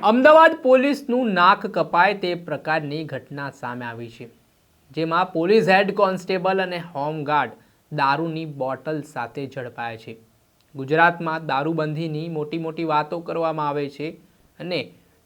અમદાવાદ પોલીસનું નાક કપાય તે પ્રકારની ઘટના સામે આવી છે, જેમાં પોલીસ હેડ કોન્સ્ટેબલ અને હોમગાર્ડ દારૂની બોટલ સાથે ઝડપાયા છે. ગુજરાતમાં દારૂબંધીની મોટી મોટી વાતો કરવામાં આવે છે અને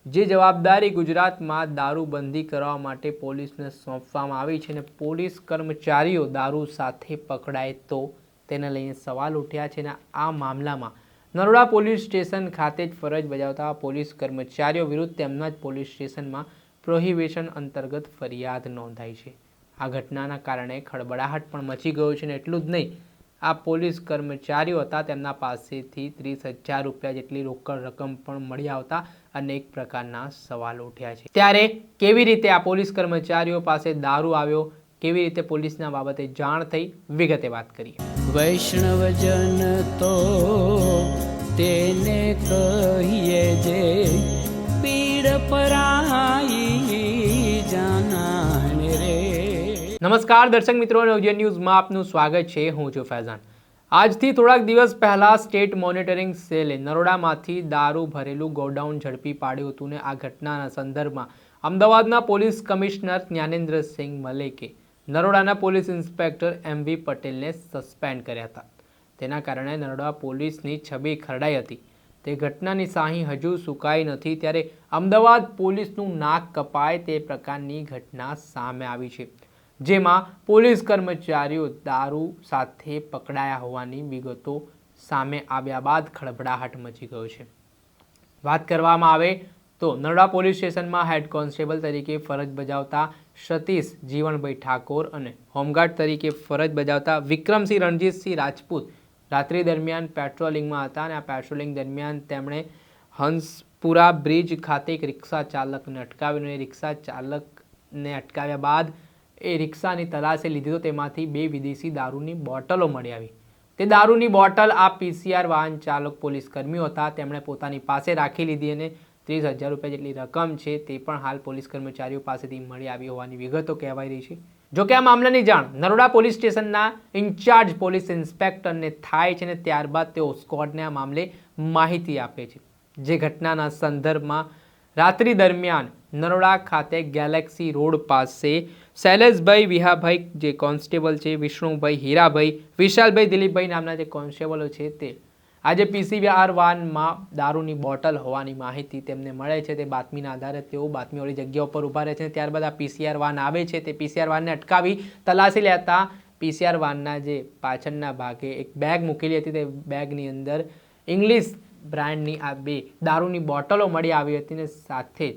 જે જવાબદારી ગુજરાતમાં દારૂબંધી કરવા માટે પોલીસને સોંપવામાં આવી છે અને પોલીસ કર્મચારીઓ દારૂ સાથે પકડાય તો તેને લઈને સવાલ ઉઠ્યા છે અને આ મામલામાં નરોડા પોલીસ સ્ટેશન ખાતે જ ફરજ બજાવતા પોલીસ કર્મચારીઓ વિરુદ્ધ તેમના જ પોલીસ સ્ટેશનમાં પ્રોહિબિશન અંતર્ગત ફરિયાદ નોંધાઈ છે. આ ઘટનાના કારણે ખળબળાહટ પણ મચી ગયો છે ને એટલું જ નહીં, આ પોલીસ કર્મચારીઓ હતા તેમના પાસેથી ત્રીસ હજાર રૂપિયા જેટલી રોકડ રકમ પણ મળી આવતા અનેક પ્રકારના સવાલો ઉઠ્યા છે. ત્યારે કેવી રીતે આ પોલીસ કર્મચારીઓ પાસે દારૂ આવ્યો, કેવી રીતે પોલીસના બાબતે જાણ થઈ, વિગતે વાત કરીએ. વૈષ્ણવજન તો તેને કહીએ જે પીડ પરાઈ જાનાને રે. નમસ્કાર દર્શક મિત્રો નવજન ન્યૂઝમાં આપનું સ્વાગત છે. હું છું ફૈઝાન. આજથી થોડાક દિવસ પહેલાં સ્ટેટ મોનિટરિંગ સેલે નરોડામાંથી દારૂ ભરેલું ગોડાઉન ઝડપી પાડ્યું હતું ને આ ઘટનાના સંદર્ભમાં અમદાવાદના પોલીસ કમિશનર જ્ઞાનેન્દ્રસિંહ મલેકે નરોડાના પોલીસ ઇન્સ્પેક્ટર એમ વી પટેલને સસ્પેન્ડ કર્યા હતા. તેના કારણે નરોડા પોલીસની છબી ખરડાઈ હતી. તે ઘટનાની સાહી હજુ સુકાઈ નથી ત્યારે અમદાવાદ પોલીસનું નાક કપાય તે પ્રકારની ઘટના સામે આવી છે, જેમાં પોલીસ કર્મચારીઓ દારૂ સાથે પકડાયા હોવાની વિગતો સામે આવ્યા બાદ ખળભળાહટ મચી ગયો છે. વાત કરવામાં આવે તો નરડા પોલીસ સ્ટેશનમાં હેડ કોન્સ્ટેબલ તરીકે ફરજ બજાવતા સતીશ જીવણભાઈ ઠાકોર અને હોમગાર્ડ તરીકે ફરજ બજાવતા વિક્રમસિંહ, રણજીતસિંહ રાજપૂત રાત્રિ દરમિયાન પેટ્રોલિંગમાં હતા અને આ પેટ્રોલિંગ દરમિયાન તેમણે હંસપુરા બ્રિજ ખાતે એક રિક્ષા ચાલકને અટકાવ્યો અને રિક્ષા ચાલકને અટકાવ્યા બાદ એ રિક્ષાની તલાશે લીધી તો તેમાંથી બે વિદેશી દારૂની બોટલો મળી આવી. તે દારૂની બોટલ આ પીસીઆર વાહન ચાલક પોલીસ કર્મીઓ હતા. તેમણે પોતાની પાસે રાખી લીધી અને ત્રીસ હજાર રૂપિયા જેટલી રકમ છે તે પણ હાલ પોલીસ કર્મચારીઓ પાસેથી મળી આવી હોવાની વિગતો કહેવાઈ રહી છે. જોકે આ મામલાની જાણ નરોડા પોલીસ સ્ટેશનના ઇન્ચાર્જ પોલીસ ઇન્સ્પેક્ટરને થાય છે અને ત્યારબાદ તેઓ સ્કોડને આ મામલે માહિતી આપે છે. જે ઘટનાના સંદર્ભમાં રાત્રિ દરમિયાન નરોડા ખાતે ગેલેક્સી રોડ પાસે શૈલેષભાઈ વિહાભાઈ, જે કોન્સ્ટેબલ છે, વિષ્ણુભાઈ હીરાભાઈ, વિશાલભાઈ દિલીપભાઈ નામના જે કોન્સ્ટેબલો છે તે આજે પીસીબીઆર વાનમાં દારૂની બોટલ હોવાની માહિતી તેમને મળે છે. તે બાતમીના આધારે તેઓ બાતમીવાળી જગ્યા ઉપર ઊભા રહે છે ત્યારબાદ આ પીસીઆર વાન આવે છે. તે પીસીઆર વાનને અટકાવી તલાશી લેતા પીસીઆર વાનના જે પાછળના ભાગે એક બેગ મૂકેલી હતી. તે બેગની અંદર ઇંગ્લિશ બ્રાન્ડની આ બે દારૂની બોટલો મળી આવી હતી ને સાથે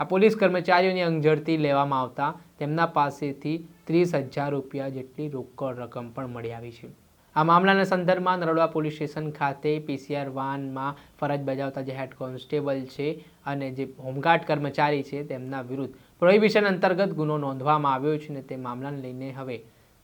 આ પોલીસ કર્મચારીઓની અંગઝડતી લેવામાં આવતા તેમના પાસેથી ત્રીસ હજાર રૂપિયા જેટલી રોકડ રકમ પણ મળી આવી છે. આ મામલાના સંદર્ભમાં નરોડા પોલીસ સ્ટેશન ખાતે પીસીઆર વાનમાં ફરજ બજાવતા જે હેડ કોન્સ્ટેબલ છે અને જે હોમગાર્ડ કર્મચારી છે તેમના વિરુદ્ધ પ્રોહિબિશન અંતર્ગત ગુનો નોંધવામાં આવ્યો છે અને તે મામલાને લઈને હવે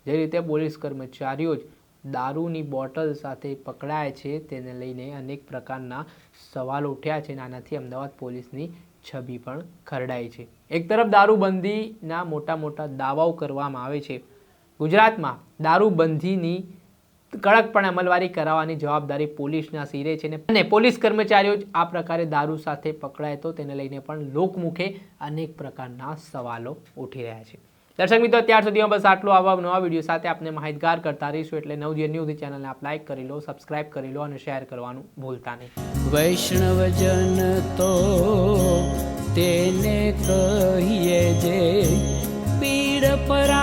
જે રીતે પોલીસ કર્મચારીઓ જ દારૂની બોટલ સાથે પકડાય છે તેને લઈને અનેક પ્રકારના સવાલો ઉઠ્યા છે અને આનાથી અમદાવાદ પોલીસની છબી પણ ખરડાઈ છે. એક તરફ દારૂબંધીના મોટા મોટા દાવાઓ કરવામાં આવે છે. ગુજરાતમાં દારૂબંધીની કડકપણે અમલવારી કરાવવાની જવાબદારી પોલીસના સિરે છે અને પોલીસ કર્મચારીઓ જ આ પ્રકારે દારૂ સાથે પકડાય તો તેને લઈને પણ લોકમુખે અનેક પ્રકારના સવાલો ઉઠી રહ્યા છે. દર્શક મિત્રો, ત્યાર સુધીમાં બસ આટલું. આવા નવા વીડિયો સાથે આપને માહિતગાર કરતા રહીશું એટલે નવજીવન ન્યૂઝ ચેનલને આપ લાઇક કરી લો, સબસ્ક્રાઇબ કરી લો અને શેર કરવાનું ભૂલતા નહીં. વૈષ્ણવજન તો તેને કહીએ જે પીડ પરાઈ